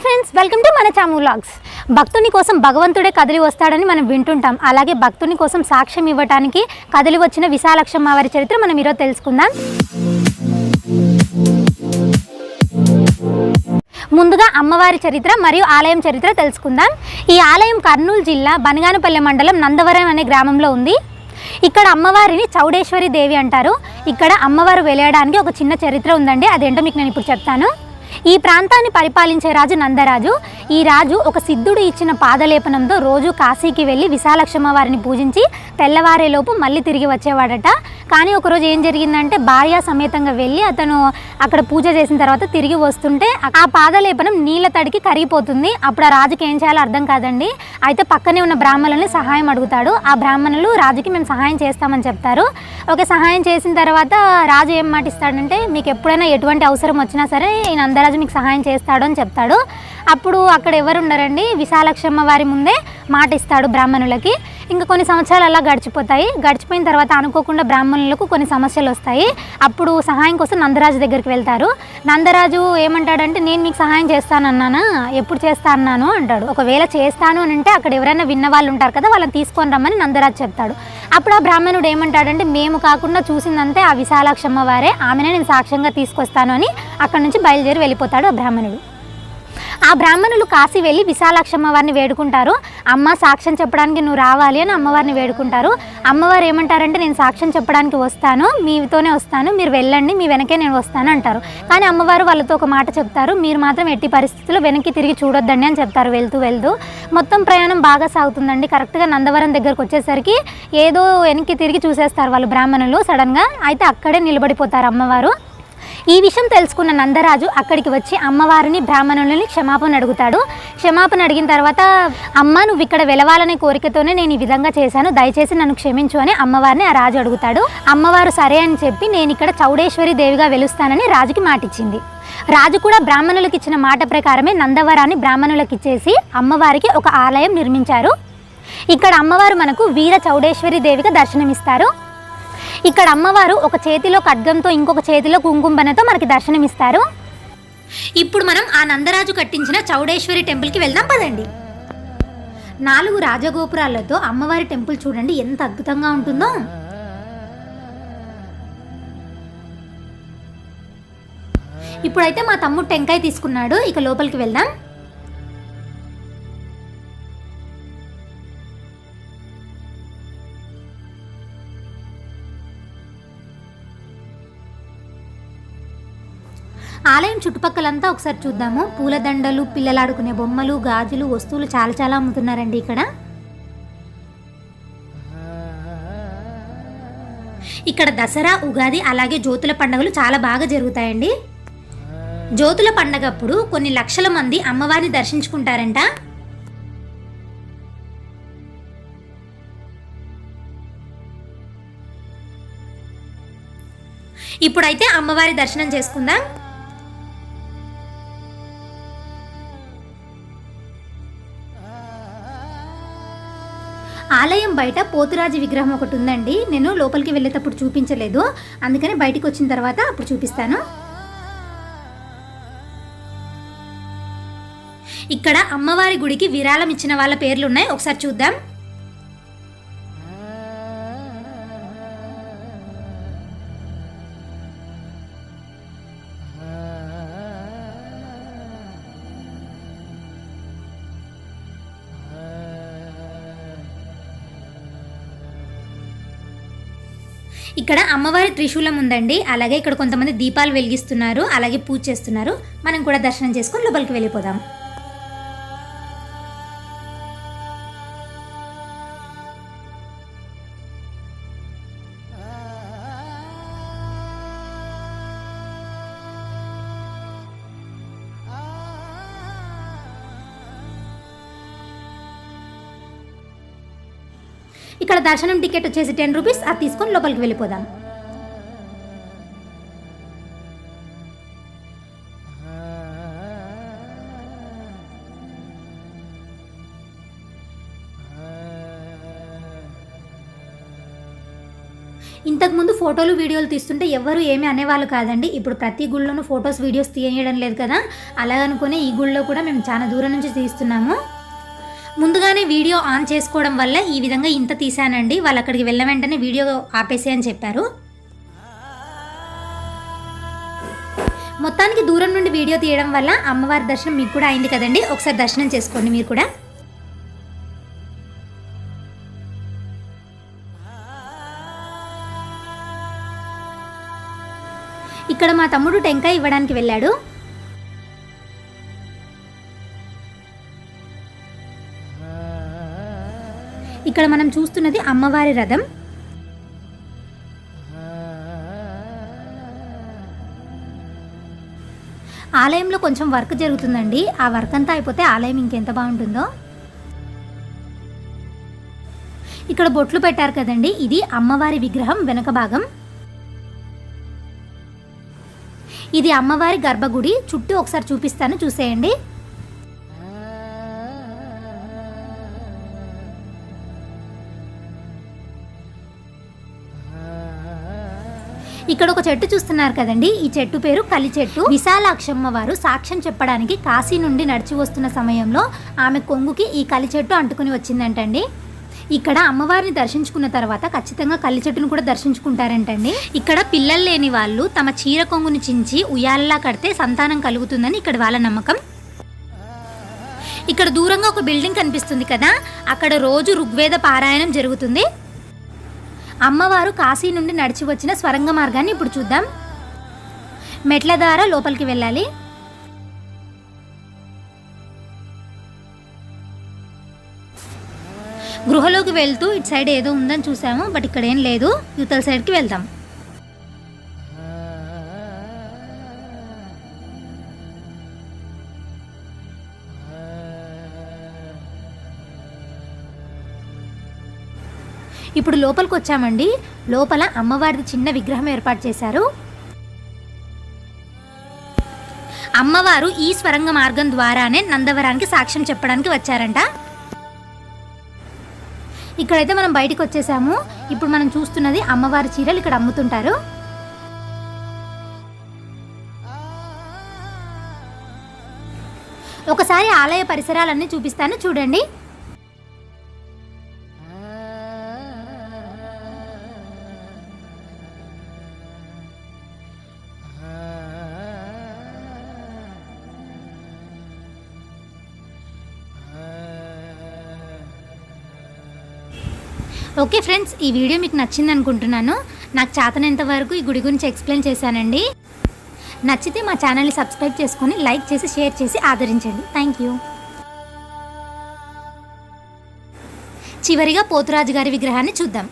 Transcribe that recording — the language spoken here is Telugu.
హాయ్ ఫ్రెండ్స్ వెల్కమ్ టు మన చాము వ్లాగ్స్ భక్తుని కోసం భగవంతుడే కదిలి వస్తాడని మనం వింటుంటాం. అలాగే భక్తుని కోసం సాక్ష్యం ఇవ్వటానికి కదిలి వచ్చిన విశాలక్షమ్మ వారి చరిత్ర మనం ఈరోజు తెలుసుకుందాం. ముందుగా అమ్మవారి చరిత్ర మరియు ఆలయం చరిత్ర తెలుసుకుందాం. ఈ ఆలయం కర్నూలు జిల్లా బనగానపల్లె మండలం నందవరం అనే గ్రామంలో ఉంది. ఇక్కడ అమ్మవారిని చౌడేశ్వరి దేవి అంటారు. ఇక్కడ అమ్మవారు వెలయడానికి ఒక చిన్న చరిత్ర ఉందండి. అదేంటో మీకు నేను ఇప్పుడు చెప్తాను. ఈ ప్రాంతాన్ని పరిపాలించే రాజు నందరాజు. ఈ రాజు ఒక సిద్ధుడు ఇచ్చిన పాదలేపనంతో రోజు కాశీకి వెళ్ళి విశాలక్షమ్మ వారిని పూజించి తెల్లవారేలోపు మళ్ళీ తిరిగి వచ్చేవాడట. కానీ ఒకరోజు ఏం జరిగిందంటే భార్య సమేతంగా వెళ్ళి అతను అక్కడ పూజ చేసిన తర్వాత తిరిగి వస్తుంటే ఆ పాదలేపనం నీళ్ళ తడికి కరిగిపోతుంది. అప్పుడు ఆ రాజుకి ఏం చేయాలో అర్థం కాదండి. అయితే పక్కనే ఉన్న బ్రాహ్మణుల్ని సహాయం అడుగుతాడు. ఆ బ్రాహ్మణులు రాజుకి మేము సహాయం చేస్తామని చెప్తారు. ఒక సహాయం చేసిన తర్వాత రాజు ఏం మాట ఇస్తాడంటే మీకు ఎప్పుడైనా ఎటువంటి అవసరం వచ్చినా సరే ఈ పెద్దరాజు మీకు సహాయం చేస్తాడు అని చెప్తాడు. అప్పుడు అక్కడ ఎవరు ఉండరండి విశాలక్షమ్మ వారి ముందే మాట ఇస్తాడు బ్రాహ్మణులకి. ఇంకా కొన్ని సంవత్సరాలు అలా గడిచిపోతాయి. గడిచిపోయిన తర్వాత అనుకోకుండా బ్రాహ్మణులకు కొన్ని సమస్యలు వస్తాయి. అప్పుడు సహాయం కోసం నందరాజు దగ్గరికి వెళ్తారు. నందరాజు ఏమంటాడంటే నేను మీకు సహాయం చేస్తానన్నానా? ఎప్పుడు చేస్తా అన్నాను అంటాడు. ఒకవేళ చేస్తాను అని అంటే అక్కడ ఎవరైనా విన్న వాళ్ళు ఉంటారు కదా వాళ్ళని తీసుకొని రమ్మని నందరాజు చెప్తాడు. అప్పుడు ఆ బ్రాహ్మణుడు ఏమంటాడంటే మేము కాకుండా చూసిందంతే ఆ విశాలాక్షమ్మ వారే. ఆమెనే నేను సాక్ష్యంగా తీసుకొస్తాను అని అక్కడ నుంచి బయలుదేరి వెళ్ళిపోతాడు ఆ బ్రాహ్మణుడు. ఆ బ్రాహ్మణులు కాశీ వెళ్ళి విశాలాక్షమ్మ వారిని వేడుకుంటారు. అమ్మ సాక్ష్యం చెప్పడానికి నువ్వు రావాలి అని అమ్మవారిని వేడుకుంటారు. అమ్మవారు ఏమంటారంటే నేను సాక్ష్యం చెప్పడానికి వస్తాను మీతోనే వస్తాను మీరు వెళ్ళండి మీ వెనకే నేను వస్తాను అంటారు. కానీ అమ్మవారు వాళ్ళతో ఒక మాట చెప్తారు మీరు మాత్రం ఎట్టి పరిస్థితుల్లో వెనక్కి తిరిగి చూడొద్దండి అని చెప్తారు వెళ్తూ వెళ్తూ. మొత్తం ప్రయాణం బాగా సాగుతుందండి. కరెక్ట్గా నందవరం దగ్గరకు వచ్చేసరికి ఏదో వెనక్కి తిరిగి చూసేస్తారు వాళ్ళు బ్రాహ్మణులు సడన్గా. అయితే అక్కడే నిలబడిపోతారు అమ్మవారు. ఈ విషయం తెలుసుకున్న నందరాజు అక్కడికి వచ్చి అమ్మవారిని బ్రాహ్మణులని క్షమాపణ అడుగుతాడు. క్షమాపణ అడిగిన తర్వాత అమ్మ నువ్వు ఇక్కడ వెలవాలనే కోరికతోనే నేను ఈ విధంగా చేశాను. దయచేసి నన్ను క్షమించు అని అమ్మవారిని ఆ రాజు అడుగుతాడు. అమ్మవారు సరే అని చెప్పి నేను ఇక్కడ చౌడేశ్వరి దేవిగా వెలుస్తానని రాజుకి మాటిచ్చింది. రాజు కూడా బ్రాహ్మణులకు ఇచ్చిన మాట ప్రకారమే నందవరాన్ని బ్రాహ్మణులకు ఇచ్చేసి అమ్మవారికి ఒక ఆలయం నిర్మించారు. ఇక్కడ అమ్మవారు మనకు వీర చౌడేశ్వరి దేవిగా దర్శనమిస్తారు. ఇక్కడ అమ్మవారు ఒక చేతిలో ఖడ్గంతో ఇంకొక చేతిలో కుంకుంబనతో మనకి దర్శనమిస్తారు. ఇప్పుడు మనం ఆ నందరాజు కట్టించిన చౌడేశ్వరి టెంపుల్కి వెళ్దాం పదండి. నాలుగు రాజగోపురాలతో అమ్మవారి టెంపుల్ చూడండి ఎంత అద్భుతంగా ఉంటుందో. ఇప్పుడైతే మా తమ్ముడు టెంకాయ తీసుకున్నాడు ఇక లోపలికి వెళ్దాం. ఆలయం చుట్టుపక్కలంతా ఒకసారి చూద్దాము. పూలదండలు పిల్లలాడుకునే బొమ్మలు గాజులు వస్తువులు చాలా చాలా అమ్ముతున్నారండి ఇక్కడ. ఇక్కడ దసరా ఉగాది అలాగే జ్యోతుల పండుగలు చాలా బాగా జరుగుతాయండి. జ్యోతుల పండగప్పుడు కొన్ని లక్షల మంది అమ్మవారిని దర్శించుకుంటారంట. ఇప్పుడైతే అమ్మవారి దర్శనం చేసుకుందాం. బయట పోతురాజు విగ్రహం ఒకటి ఉందండి. నేను లోపలికి వెళ్ళేటప్పుడు చూపించలేదు. అందుకని బయటికి వచ్చిన తర్వాత అప్పుడు చూపిస్తాను. ఇక్కడ అమ్మవారి గుడికి విరాళం ఇచ్చిన వాళ్ళ పేర్లు ఉన్నాయి. ఒకసారి చూద్దాం. ఇక్కడ అమ్మవారి త్రిశూలం ఉందండి. అలాగే ఇక్కడ కొంతమంది దీపాలు వెలిగిస్తున్నారు అలాగే పూజ చేస్తున్నారు. మనం కూడా దర్శనం చేసుకొని లోపలికి వెళ్ళిపోదాం. ఇక్కడ దర్శనం టికెట్ వచ్చేసి టెన్ రూపీస్ అది తీసుకొని లోపలికి వెళ్ళిపోదాం. ఇంతకుముందు ఫోటోలు వీడియోలు తీస్తుంటే ఎవరు ఏమీ అనేవాళ్ళు కాదండి. ఇప్పుడు ప్రతి గుళ్ళోనూ ఫొటోస్ వీడియోస్ తీయడం లేదు కదా. అలాగనుకునే ఈ గుళ్ళో కూడా మేము చాలా దూరం నుంచి తీస్తున్నాము. ముందుగానే వీడియో ఆన్ చేసుకోవడం వల్ల ఈ విధంగా ఇంత తీశానండి. వాళ్ళు అక్కడికి వెళ్ళిన వెంటనే వీడియో ఆపేసే అని చెప్పారు. మొత్తానికి దూరం నుండి వీడియో తీయడం వల్ల అమ్మవారి దర్శనం మీకు కూడా అయింది కదండి. ఒకసారి దర్శనం చేసుకోండి మీరు కూడా. ఇక్కడ మా తమ్ముడు టెంకాయ ఇవ్వడానికి వెళ్ళాడు. ఇక్కడ మనం చూస్తున్నది అమ్మవారి రథం. ఆలయంలో కొంచెం వర్క్ జరుగుతుందండి. ఆ వర్క్ అంతా అయిపోతే ఆలయం ఇంకెంత బాగుంటుందో. ఇక్కడ బొట్లు పెట్టారు కదండి. ఇది అమ్మవారి విగ్రహం వెనక భాగం. ఇది అమ్మవారి గర్భగుడి. చుట్టూ ఒకసారి చూపిస్తాను చూసేయండి. ఇక్కడ ఒక చెట్టు చూస్తున్నారు కదండి. ఈ చెట్టు పేరు కలి చెట్టు. విశాలాక్షమ్మ వారు సాక్ష్యం చెప్పడానికి కాశీ నుండి నడిచి వస్తున్న సమయంలో ఆమె కొంగుకి ఈ కలి చెట్టు అంటుకుని వచ్చిందంటండి. ఇక్కడ అమ్మవారిని దర్శించుకున్న తర్వాత ఖచ్చితంగా కల్లి చెట్టును కూడా దర్శించుకుంటారంటండి. ఇక్కడ పిల్లలు లేని వాళ్ళు తమ చీర కొంగుని చించి ఉయ్యాలలా కడితే సంతానం కలుగుతుందని ఇక్కడ వాళ్ళ నమ్మకం. ఇక్కడ దూరంగా ఒక బిల్డింగ్ కనిపిస్తుంది కదా. అక్కడ రోజు ఋగ్వేద పారాయణం జరుగుతుంది. అమ్మవారు కాశీ నుండి నడిచి వచ్చిన స్వరంగ మార్గాన్ని ఇప్పుడు చూద్దాం. మెట్ల ద్వారా లోపలికి వెళ్ళాలి. గృహలోకి వెళ్తూ ఇటు సైడ్ ఏదో ఉందని చూసాము బట్ ఇక్కడ ఏం లేదు. యువతల సైడ్కి వెళ్దాం. ఇప్పుడు లోపలికి వచ్చామండి లోపల అమ్మవారిది చిన్న విగ్రహం ఏర్పాటు చేశారు. అమ్మవారు ఈ స్వరంగ మార్గం ద్వారానే నందవరానికి సాక్ష్యం చెప్పడానికి వచ్చారంట. ఇక్కడైతే మనం బయటికి వచ్చేసాము ఇప్పుడు మనం చూస్తున్నది అమ్మవారి చీరలు ఇక్కడ అమ్ముతుంటారు. ఒకసారి ఆలయ పరిసరాలన్నీ చూపిస్తాను. చూడండి. ఓకే ఫ్రెండ్స్ ఈ వీడియో మీకు నచ్చింది అనుకుంటున్నాను నాకు చేతనంత వరకు ఈ గుడి గురించి ఎక్స్ప్లెయిన్ చేశానండి. నచ్చితే మా ఛానల్ని సబ్స్క్రైబ్ చేసుకొని లైక్ చేసి షేర్ చేసి ఆదరించండి. Thank you. చివరిగా పోతురాజు గారి విగ్రహాన్ని చూద్దాం.